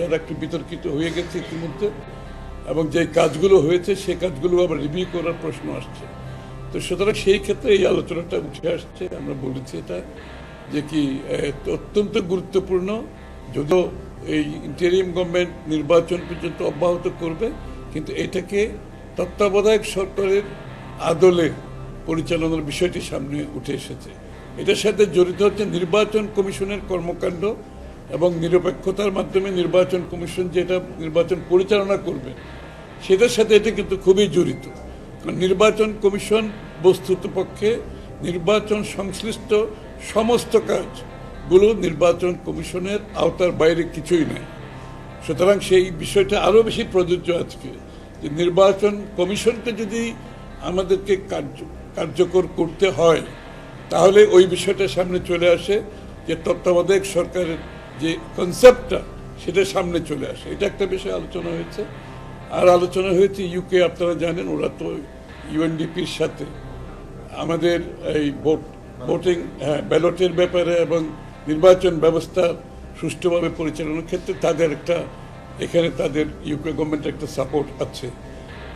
যারা একটু বিতর্কিত হয়ে গেছে ইতিমধ্যে, এবং যে কাজগুলো হয়েছে, সেই কাজগুলো আবার রিভিউ করার প্রশ্ন আসছে। তো সুতরাং সেই ক্ষেত্রে এই আলোচনাটা উঠে আসছে, আমরা বলেছি এটা, যে কি অত্যন্ত গুরুত্বপূর্ণ, যদিও এই ইন্টারিয়াম গভর্নমেন্ট নির্বাচন পর্যন্ত অব্যাহত করবে, কিন্তু এটাকে তত্ত্বাবধায়ক সরকারের আদলে পরিচালনার বিষয়টি সামনে উঠে এসেছে। এটার সাথে জড়িত হচ্ছে নির্বাচন কমিশনের কর্মকাণ্ড এবং নিরপেক্ষতার মাধ্যমে নির্বাচন কমিশন যেটা নির্বাচন পরিচালনা করবে, সেটার সাথে এটা কিন্তু খুবই জড়িত। নির্বাচন কমিশন বস্তুত পক্ষে নির্বাচন সংশ্লিষ্ট সমস্ত কাজগুলো নির্বাচন কমিশনের আওতার বাইরে কিছুই নেই। সুতরাং সেই বিষয়টা আরও বেশি প্রযোজ্য আজকে, যে নির্বাচন কমিশনকে যদি আমাদেরকে কার্য, কার্যকর করতে হয়, তাহলে ওই বিষয়টা সামনে চলে আসে যে তত্ত্বাবধায়ক সরকারের যে কনসেপ্টটা সেটা সামনে চলে আসে। এটা একটা বিষয় আলোচনা হয়েছে। আর আলোচনা হয়েছে ইউকে আপনারা জানেন ওরা তো ইউএনডিপির সাথে। আমাদের এই ভোট ভোটিং হ্যাঁ ব্যালটের ব্যাপারে এবং নির্বাচন ব্যবস্থা সুষ্ঠুভাবে পরিচালনার ক্ষেত্রে তাদের একটা এখানে তাদের ইউকে গভর্নমেন্টের একটা সাপোর্ট আছে।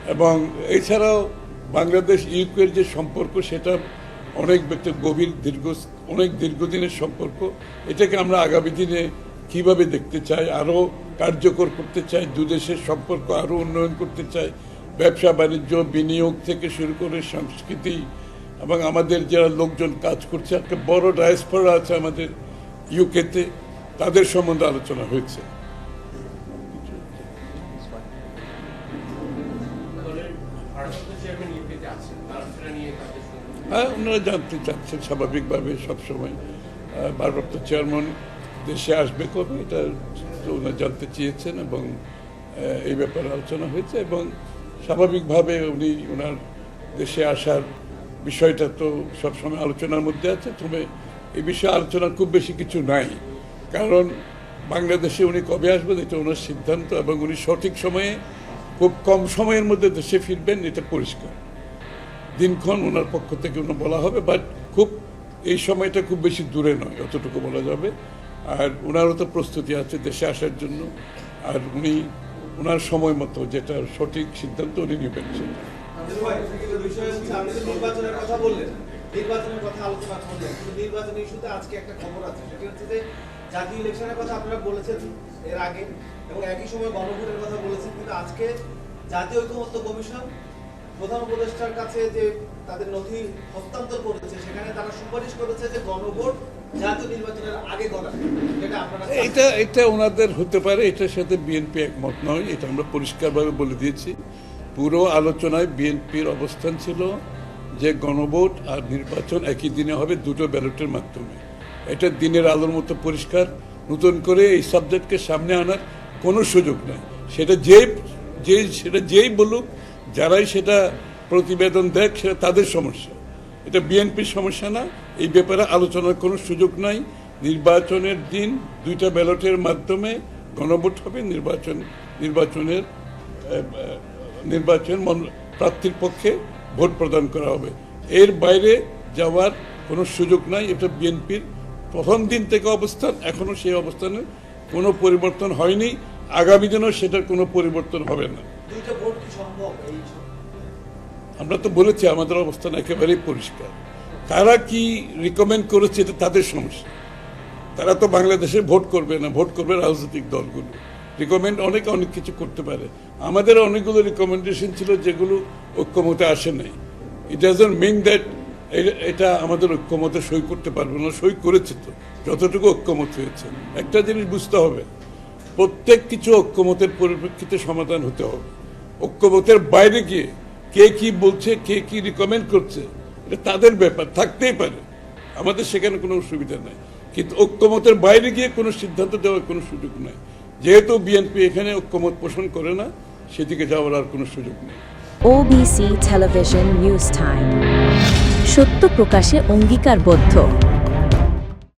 এবং এছাড়াও বাংলাদেশ ইউকের যে সম্পর্ক সেটা অনেক ব্যক্তি গভীর দীর্ঘ, অনেক দীর্ঘদিনের সম্পর্ক। এটাকে আমরা আগামী দিনে কীভাবে দেখতে চাই আরও কার্যকর করতে চাই দু দেশের সম্পর্ক আরও উন্নয়ন করতে চাই, ব্যবসা, বাণিজ্য, বিনিয়োগ থেকে শুরু করে সংস্কৃতি এবং আমাদের যারা লোকজন কাজ করছে, একটা বড় ডায়াসপোরা আছে আমাদের ইউকেতে, তাদের সম্বন্ধে আলোচনা হয়েছে। নিয়ে হ্যাঁ ওনারা জানতে চাচ্ছেন স্বাভাবিকভাবে সবসময়। ভারপ্রাপ্ত চেয়ারম্যান দেশে আসবে কবে, এটা ওনারা জানতে চেয়েছেন এবং এই ব্যাপারে আলোচনা হয়েছে এবং স্বাভাবিকভাবে উনি ওনার দেশে আসার বিষয়টা তো সবসময় আলোচনার মধ্যে আছে, তবে এই বিষয়ে আলোচনার খুব বেশি কিছু নাই। কারণ বাংলাদেশে উনি কবে আসবেন, এটা ওনার সিদ্ধান্ত এবং উনি সঠিক সময়ে, খুব কম সময়ের মধ্যে দেশে ফিরবেন, এটা পরিষ্কার। দিনক্ষণ ওনার পক্ষ থেকে ওনার বলা হবে বাট খুব, এই সময়টা খুব বেশি দূরে নয়, অতটুকু বলা যাবে। আর ওনারও তো প্রস্তুতি আছে দেশে আসার জন্য, আর উনি, ওনার সময় মতো যেটা সঠিক সিদ্ধান্ত উনি নেবেন তো নির্বাচনের কথা বললেন। নির্বাচনের কথা আলোচনা করলেন নির্বাচন ইস্যুতে আজকে একটা খবর আছে, সেটা হচ্ছে যে জাতীয় ইলেকশনের কথা আপনারা বলেছেন এর আগে, এবং একই সময় গণভোটের কথা বলেছেন, কিন্তু আজকে জাতীয় ঐক্যমত্য কমিশন প্রধান উপদেষ্টার কাছে যে তাদের নথি হস্তান্তর করেছে, সেখানে তারা সুপারিশ করেছে যে গণভোট আপনারা এটা এটা ওনাদের হতে পারে, এটার সাথে বিএনপি একমত নয়, এটা আমরা পরিষ্কারভাবে বলে দিয়েছি। পুরো আলোচনায় বিএনপির অবস্থান ছিল যে গণভোট আর নির্বাচন একই দিনে হবে দুটো ব্যালটের মাধ্যমে। এটা দিনের আলোর মতো পরিষ্কার, নতুন করে এই সাবজেক্টকে সামনে আনার কোনো সুযোগ নেই। সেটা যে যে সেটা যেই বলুক যারাই সেটা প্রতিবেদন দেখ, সেটা তাদের সমস্যা। এটা বিএনপির সমস্যা না, এই ব্যাপারে আলোচনার কোনো সুযোগ নাই। নির্বাচনের দিন দুইটা ব্যালটের মাধ্যমে গণভোট হবে, নির্বাচন, নির্বাচনের নির্বাচন প্রার্থীর পক্ষে ভোট প্রদান করা হবে। এর বাইরে যাওয়ার কোনো সুযোগ নাই, এটা বিএনপির প্রথম দিন থেকে অবস্থান এখনও সেই অবস্থানে কোনো পরিবর্তন হয়নি। আগামী দিনেও সেটার কোনো পরিবর্তন হবে না। আমরা তো বলেছি আমাদের অবস্থান একেবারেই পরিষ্কার। তারা কি রিকমেন্ড করেছে এটা তাদের সমস্যা। তারা তো বাংলাদেশে ভোট করবে না, ভোট করবে রাজনৈতিক দলগুলো। রিকমেন্ড অনেক অনেক কিছু করতে পারে। আমাদের অনেকগুলো রিকমেন্ডেশন ছিল যেগুলো ঐক্যমতে আসে নাই। ইট ডাজন্ট মিন দ্যাট এটা আমাদের ঐক্যমতে সই করতে পারবে না, সই করেছে তো। যতটুকু ঐক্যমত হয়েছে। একটা জিনিস বুঝতে হবে, প্রত্যেক কিছু ঐক্যমতের পরিপ্রেক্ষিতে সমাধান হতে হবে। ঐক্যমতের বাইরে গিয়ে কে কি বলছে, কে কি রিকমেন্ড করছে, এটা তাদের ব্যাপার, থাকতেই পারে। আমাদের সেখানে কোনো অসুবিধা নাই। কিন্তু ঐক্যমতের বাইরে গিয়ে কোনো সিদ্ধান্ত দেওয়ার কোনো সুযোগ নাই। যেহেতু বিএনপি এখানে ঐক্যমত পোষণ করে না, সেদিকে যাওয়ার আর কোনো সুযোগ নেই। ওবিসি টেলিভিশন নিউজ টাইম সত্য প্রকাশে অঙ্গীকারবদ্ধ।